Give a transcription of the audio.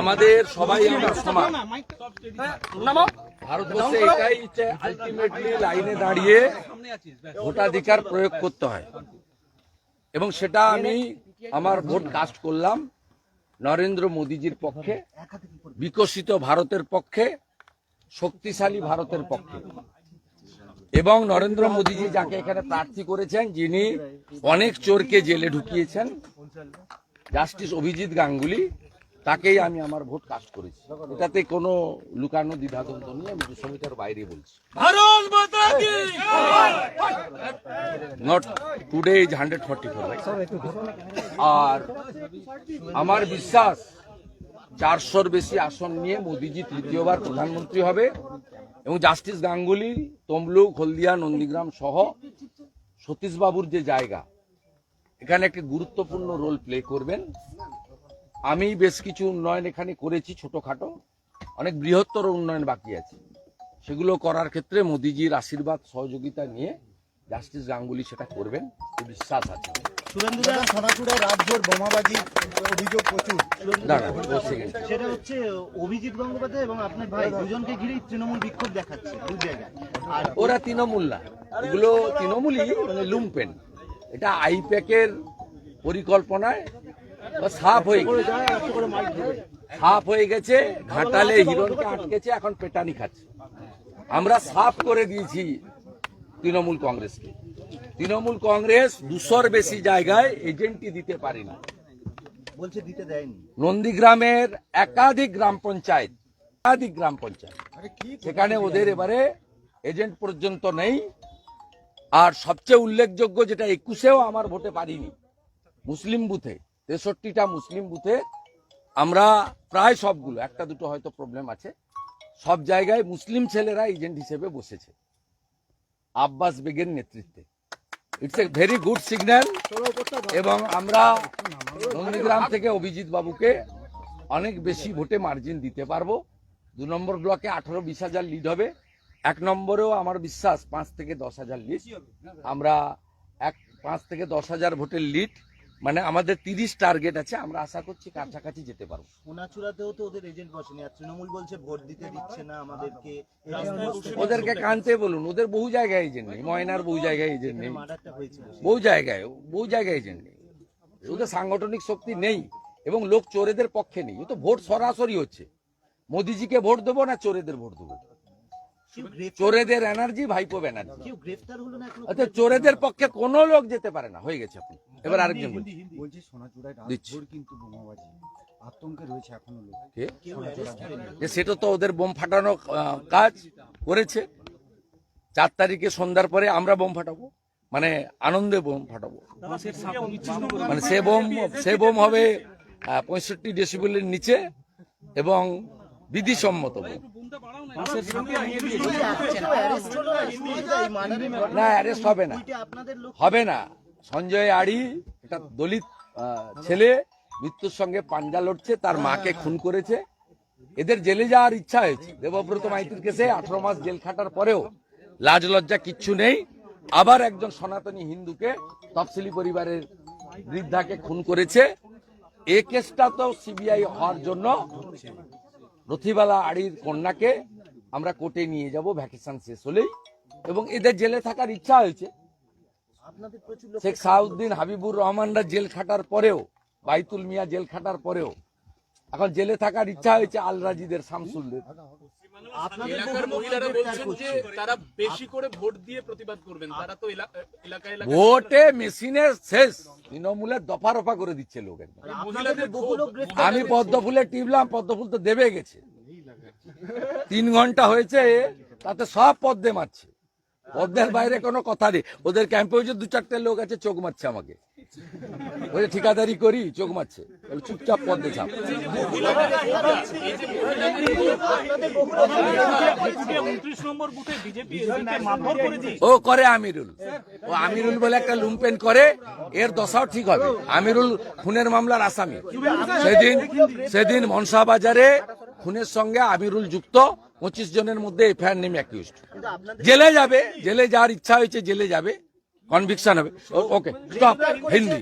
আমাদের সবাই ভারতবর্ষে এটাই আলটিমেটলি লাইনে দাঁড়িয়ে ভোটাধিকার প্রয়োগ করতে হয়। এবং সেটা আমি আমার ভোট কাস্ট করলাম নরেন্দ্র মোদীজির পক্ষে, বিকশিত ভারতের পক্ষে, শক্তিশালী ভারতের পক্ষে। এবং নরেন্দ্র মোদীজি যাকে এখানে প্রার্থী করেছেন, যিনি অনেক চোরকে জেলে ঢুকিয়েছেন, জাস্টিস অভিজিৎ গাঙ্গুলি তাকেই আমি আমার ভোট কাস্ট করেছি। এটাতে কোনো লুকানো দ্বিধাদ্বন্দ্ব নিয়ে আমি দুশমিটার বাইরে বলছি। ভারত মাতা কি? Not today is hundred forty four আর আমার বিশ্বাস চারশোর বেশি আসন নিয়ে মোদিজি তৃতীয়বার প্রধানমন্ত্রী হবে এবং জাস্টিস গাঙ্গুলি তমলুক হলদিয়া নন্দীগ্রাম সহ সতীশবাবুর যে জায়গা এখানে একটি গুরুত্বপূর্ণ রোল প্লে করবেন। আমি বেশ কিছু উন্নয়ন এখানে করেছি ছোটখাটো। অনেক বৃহত্তর উন্নয়ন বাকি আছে। সেগুলো করার ক্ষেত্রে মোদিজির আশীর্বাদ সহযোগিতা নিয়ে জাস্টিস গাঙ্গুলি সেটা করবেন। বিশ্বাস আছে। সুরেন্দ্রদা বোমাবাজির অভিযোগ প্রচুর। সেটা হচ্ছে অভিজিৎ গঙ্গোপাধ্যায় এবং আপনার ভাই দুজনকে ঘিরেই তৃণমূল বিক্ষোভ দেখাচ্ছে দু জায়গায়। আর ওরা তৃণমূল না। এগুলো তৃণমূলই মানে লুম্পেন। এটা আইপ্যাকের পরিকল্পনায় সাফ হয়ে গেছে। সাফ হয়ে গেছে ঘাটালে হিরণকে আটকেছে এখন পেটানি খাচ্ছে। আমরা সাফ করে দিয়েছি তৃণমূল কংগ্রেসকে। তৃণমূল কংগ্রেস দুশোর বেশি জায়গায় এজেন্টই দিতে পারেনি বলছে দিতে দেয়নি। নন্দীগ্রামের একাধিক গ্রাম পঞ্চায়েত একাধিক গ্রাম পঞ্চায়েত সেখানে ওদের এবারে এজেন্ট পর্যন্ত নেই। আর সবচেয়ে উল্লেখযোগ্য যেটা একুশেও আমার ভোটে পারিনি মুসলিম বুথে। তেষট্টিটা মুসলিম বুথে আমরা প্রায় সবগুলো, একটা দুটো হয়তো প্রবলেম আছে, সব জায়গায় মুসলিম ছেলেরা এজেন্ট হিসেবে বসেছে। আব্বাস বেগের নেতৃত্বে। It's a very good signal এবং আমরা নন্দীগ্রাম থেকে অভিজিৎ বাবুকে অনেক বেশি ভোটে মার্জিন দিতে পারব। দু নম্বর ব্লকে আঠারো বিশ হাজার লিড হবে। এক নম্বরেও আমার বিশ্বাস পাঁচ থেকে দশ হাজার লিড আমরা এক, পাঁচ থেকে দশ হাজার ভোটের লিড মানে আমাদের তিরিশ টার্গেট আছে আমরা আশা করছি কাছাকাছি যেতে পারব। সোনাচুড়াতেও তো ওদের এজেন্ট বসেনি আর তৃণমূল বলছে ভোট দিতে দিচ্ছে না আমাদেরকে। ওদেরকে কানতে বলুন ওদের বহু জায়গায় এজেন্ট নেই ময়নার বহু জায়গায় এজেন্ট নেই। বহু জায়গায় বহু জায়গায় এজেন্ট নেই। ওদের সাংগঠনিক শক্তি নেই এবং লোক চোরেদের পক্ষে নেই ও তো ভোট সরাসরি হচ্ছে। মোদিজিকে ভোট দেবো না চোরেদের ভোট দেবো? চোরেদের এনার্জি ভাইপো ব্যানার্জি চোরেদের পক্ষে কোনো লোক যেতে পারে না হয়ে গেছে আপনি এবার আরেকজন বলছি। বলছি সোনাচূড়ায়। রাতভর কিন্তু বোমাবাজি। আতঙ্কে রয়েছে এখনও লোক। যে সেটা তো ওদের বোম ফাটানো কাজ করেছে। চার তারিখে সন্ধ্যার পরে আমরা বোম ফাটাবো। মানে আনন্দে বোম ফাটাবো। মানে সে বোম সে বোম হবে পঁয়ষট্টি ডেসিবেলের নিচে এবং বিধিসম্মত না। অ্যারেস্ট হবে না। হবে না। সঞ্জয় আড়ি, একটা দলিত ছেলে, মৃত্যুর সঙ্গে পাঞ্জা লড়ছে, তার মাকে খুন করেছে। এদের জেলে যাওয়ার ইচ্ছা হয়েছে। দেবব্রত মাইতির কেসে আঠারো মাস জেল খাটার পরেও লাজ লজ্জা কিচ্ছু নেই। আবার একজন সনাতনী হিন্দুকে তফসিলি পরিবারের বৃদ্ধাকে খুন করেছে। এ কেসটা তো সিবিআই হওয়ার জন্য রথিবালা আড়ির কন্যাকে আমরা কোর্টে নিয়ে যাব, ভ্যাকেশন শেষ হলেই। এবং এদের জেলে থাকার ইচ্ছা হয়েছে। শেখ সাউদ্দিন হাবিবুর রহমানরা জেল খাটার পরেও বাইতুল মিয়া জেল খাটার পরেও এখন জেলে থাকার ইচ্ছা হয়েছে আল রাজিদের শামসুলদের ভোট দিয়ে প্রতিবাদ করবেন। তারা তো এলা- এলাকায় এলাকায় ভোটে মেশিনের শেষ। তৃণমূলের দফা রফা করে দিচ্ছে লোক আমি পদ্ম ফুলে টিপলাম পদ্ম ফুল তো দেবে গেছে। তিন ঘণ্টা হয়েছে তাতে সব পদ্মে মারছে। পদ্মের বাইরে কোনো কথা নেই। ওদের ক্যাম্পে যে দু চারটে লোক আছে, চোখ মারছে আমাকে। ওই ঠিকাদারি করি? চোখ মারছে। চুপচাপ পদ্মে ছাপ ও করে আমিরুল। ও আমিরুল বলে একটা লুম্পেন করে, এর দশাও ঠিক হবে। আমিরুল খুনের মামলার আসামি। সেদিন সেদিন মনসা বাজারে খুনের সঙ্গে আমিরুল যুক্ত। পঁচিশ জনের মধ্যে এফআইআর নেমে অ্যাকিউজড জেলে যাবে জেলে যাওয়ার ইচ্ছা হয়েছে জেলে যাবে। কনভিকশন হবে। Okay stop Hindi